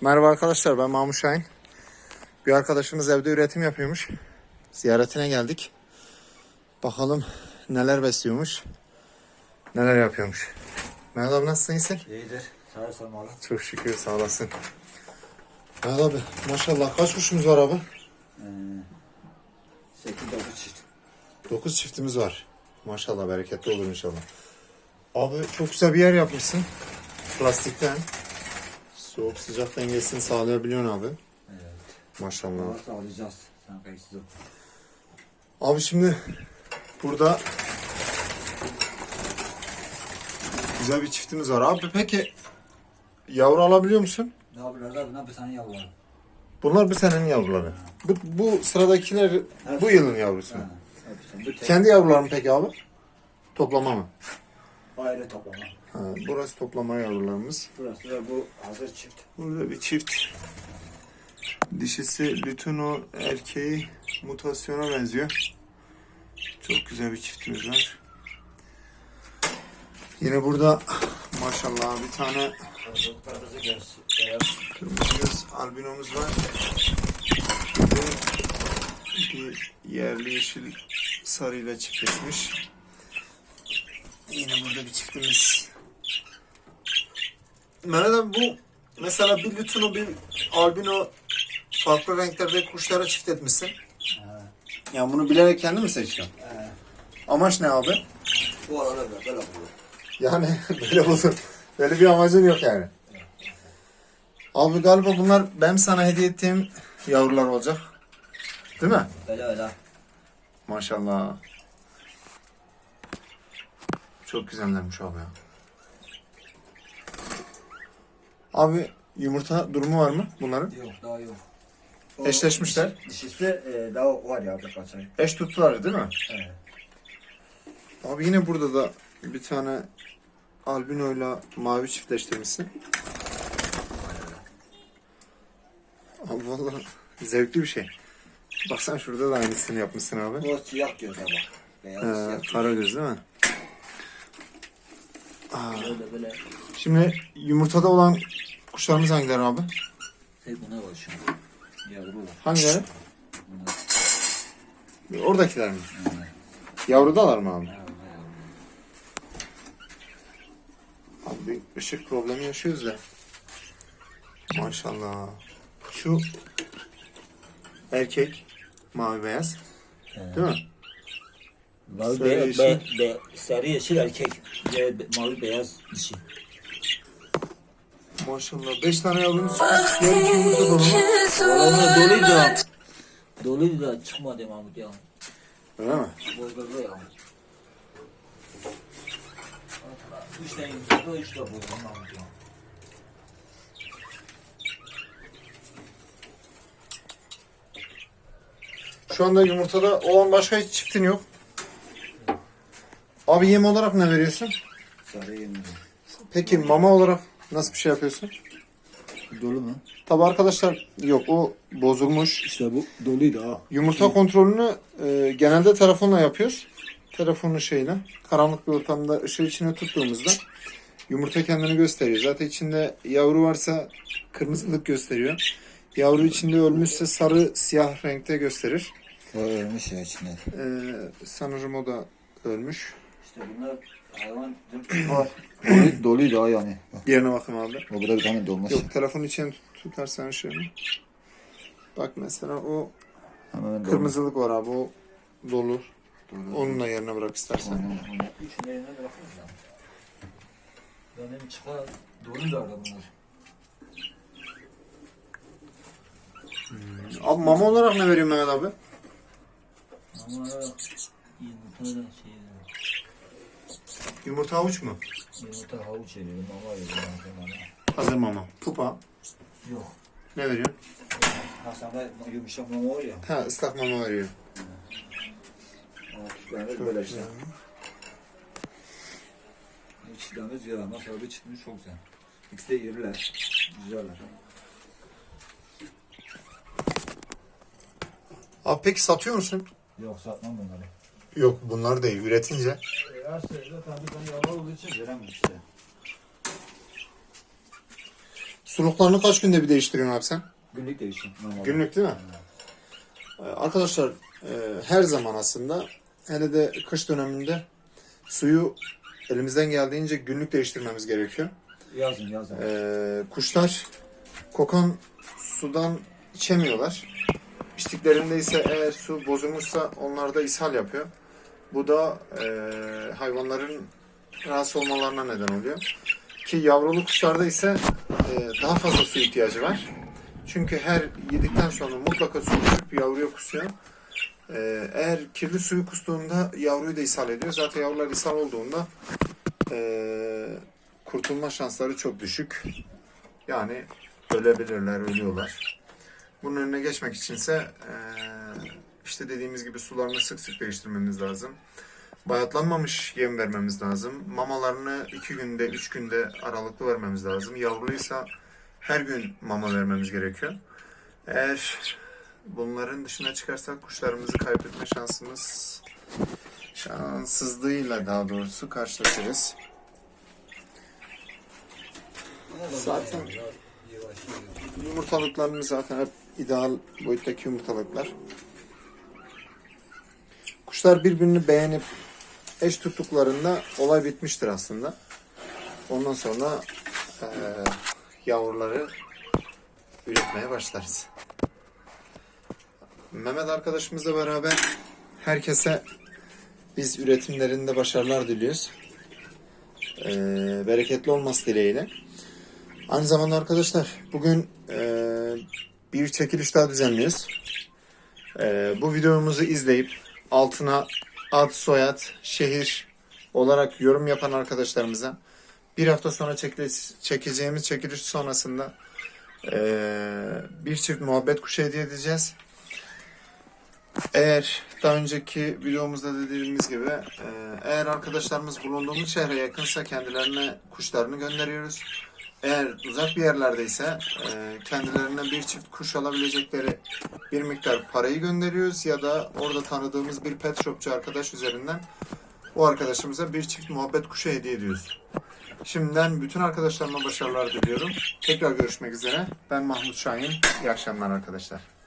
Merhaba arkadaşlar ben Mahmut Şahin. Bir arkadaşımız evde üretim yapıyormuş. Ziyaretine geldik. Bakalım neler besliyormuş. Neler yapıyormuş. Mehmet abi nasılsın iyisin? İyidir. Sağ sormalı. Çok şükür sağ olasın. Mehmet abi maşallah kaç kuşumuz var abi? Ee, 8 9 çift. 9 çiftimiz var. Maşallah bereketli olur inşallah. Abi çok güzel bir yer yapmışsın. Plastikten. Soğuk sıcak dengesini sağlayabiliyorsun abi. Evet. Maşallah. Varsa alacağız. Sen kayıtsız ol. Abi şimdi burada güzel bir çiftimiz var. Abi peki yavru alabiliyor musun? Ne yapıyorlar? Bunlar bir tane yavru var. Bunlar bu senenin yavruları. Bu, bu sıradakiler bu yılın yavrusu. mu? Ha, hepsi. Bu tek Kendi yavruları mı peki abi? Toplama mı? ayrı toplama. Ha, burası toplama yavrularımız. Burası da bu hazır çift. Burada bir çift. Dişisi Lütino erkeği mutasyona benziyor. Çok güzel bir çiftimiz var. Yine burada maşallah bir tane Kırmızı albinomuz var. Bir yerli yeşil sarıyla çiftleşmiş. Yine burada bir çiftimiz. Mehmet abi bu mesela bir lütunu bir albino farklı renklerde kuşlara çift etmişsin. Ha, Ya bunu bilerek kendi mi seçiyorsun? ha. Amaç ne abi? Bu arada böyle oluyor. Yani böyle olur. Böyle bir amacın yok yani. Abi galiba bunlar benim sana hediye ettiğim yavrular olacak. Değil mi? Öyle öyle. Maşallah. Çok güzellermiş abi ya. Abi yumurta durumu var mı bunların? Yok daha yok. Eşleşmişler. Dişi- Dişisi e, daha var ya birkaç ay. Eş tuttular değil mi? Evet. Abi yine burada da bir tane albinoyla mavi çiftleştirmişsin. Abi vallahi zevkli bir şey. Baksana şurada da aynısını yapmışsın abi. Bu siyah göze bak. Beyaz Ee, siyah. kara göz değil mi? Aa, Böyle böyle. şimdi yumurtada olan kuşlarımız hangileri abi? Şey buna şu an. Yavru var. Hangileri? Bunlar. Oradakiler mi? Evet. Yavrudalar mı abi? Yavru, yavru. Abi bir ışık problemi yaşıyoruz da. Maşallah. Şu erkek mavi beyaz. Evet. Değil mi? Mavi Sarı be, yeşil. be, be, sarı yeşil erkek. Be- mavi beyaz dişi. Maşallah. Beş tane yavrumuz çıkmış. Diğer iki yumurta dolu? Valla doluydu. Doluydu da çıkmadı Mahmut ya. Öyle mi? Bozgurdu ya. Üç tane yumurta, üç de bozgurdu Mahmut ya. Şu anda yumurtada olan başka hiç çiftin yok. Abi yem olarak ne veriyorsun? Sarı yumurta. Peki mama olarak nasıl bir şey yapıyorsun? Dolu mu? Tabi arkadaşlar yok o bozulmuş. İşte bu doluydu ha. Yumurta kontrolünü e, genelde telefonla yapıyoruz. Telefonun şeyle. Karanlık bir ortamda ışığı içine tuttuğumuzda yumurta kendini gösteriyor. Zaten içinde yavru varsa kırmızılık gösteriyor. Yavru içinde ölmüşse sarı siyah renkte gösterir. O ölmüş ya içinde. E, sanırım o da ölmüş. İşte bunlar hayvan var. Dolu, doluydu ha yani. Yerine bakın abi. O burada bir tane dolmuş. Yok telefonun içine tut- tutarsan şöyle. Bak mesela o Hemen dolmuş. kırmızılık var abi o dolu. Onun da yerine bırak istersen. Üçünü yerine bırakırız ya. Benim çıkar dolu da bunlar. Abi mama olarak ne veriyor Mehmet abi? Ama yumurta da şey Yumurta havuç mu? yumurta havuç veriyorum ama veriyorum bana. Hazır mama. Pupa. Yok. Ne veriyor? Hasan'da yumuşak mama var ya. Ha ıslak mama veriyor. Küçüklerimiz böyle işte. Küçüklerimiz ya. Nasıl bir çıkmış çok güzel. İkisi de iriler. Güzeller. Abi peki satıyor musun? Yok satmam bunları. Yok bunlar değil üretince. Her şeyde tabii yavru olduğu için veremem işte. Suluklarını kaç günde bir değiştiriyorsun abi sen? Günlük değişim. Günlük değil mi? Ee, Arkadaşlar e, her zaman aslında hele de kış döneminde suyu elimizden geldiğince günlük değiştirmemiz gerekiyor. Yazın yazın. Ee, kuşlar kokan sudan içemiyorlar. İçtiklerinde ise eğer su bozulmuşsa onlarda ishal yapıyor. Bu da e, hayvanların rahatsız olmalarına neden oluyor. Ki yavrulu kuşlarda ise e, daha fazla su ihtiyacı var. Çünkü her yedikten sonra mutlaka su içip yavruya kusuyor. E, eğer kirli suyu kustuğunda yavruyu da ishal ediyor. Zaten yavrular ishal olduğunda e, kurtulma şansları çok düşük. Yani ölebilirler, ölüyorlar. Bunun önüne geçmek içinse eee, işte dediğimiz gibi sularını sık sık değiştirmemiz lazım. Bayatlanmamış yem vermemiz lazım. Mamalarını iki günde, üç günde aralıklı vermemiz lazım. Yavruluysa her gün mama vermemiz gerekiyor. Eğer bunların dışına çıkarsak kuşlarımızı kaybetme şansımız şanssızlığıyla daha doğrusu karşılaşırız. Zaten Yumurtalıklarımız zaten hep ideal boyuttaki yumurtalıklar. Kuşlar birbirini beğenip eş tuttuklarında olay bitmiştir aslında. Ondan sonra eee, yavruları üretmeye başlarız. Mehmet arkadaşımızla beraber herkese biz üretimlerinde başarılar diliyoruz. Eee, bereketli olması dileğiyle. Aynı zamanda arkadaşlar bugün eee, bir çekiliş daha düzenliyoruz. Eee, bu videomuzu izleyip altına ad, soyad, şehir olarak yorum yapan arkadaşlarımıza bir hafta sonra çekeceğimiz çekiliş sonrasında bir çift muhabbet kuşu hediye edeceğiz. Eğer daha önceki videomuzda dediğimiz gibi eğer arkadaşlarımız bulunduğumuz şehre yakınsa kendilerine kuşlarını gönderiyoruz. Eğer uzak bir yerlerdeyse e, kendilerine bir çift kuş alabilecekleri bir miktar parayı gönderiyoruz ya da orada tanıdığımız bir pet shopçu arkadaş üzerinden o arkadaşımıza bir çift muhabbet kuşu hediye ediyoruz. Şimdiden bütün arkadaşlarıma başarılar diliyorum. Tekrar görüşmek üzere. Ben Mahmut Şahin. İyi akşamlar arkadaşlar.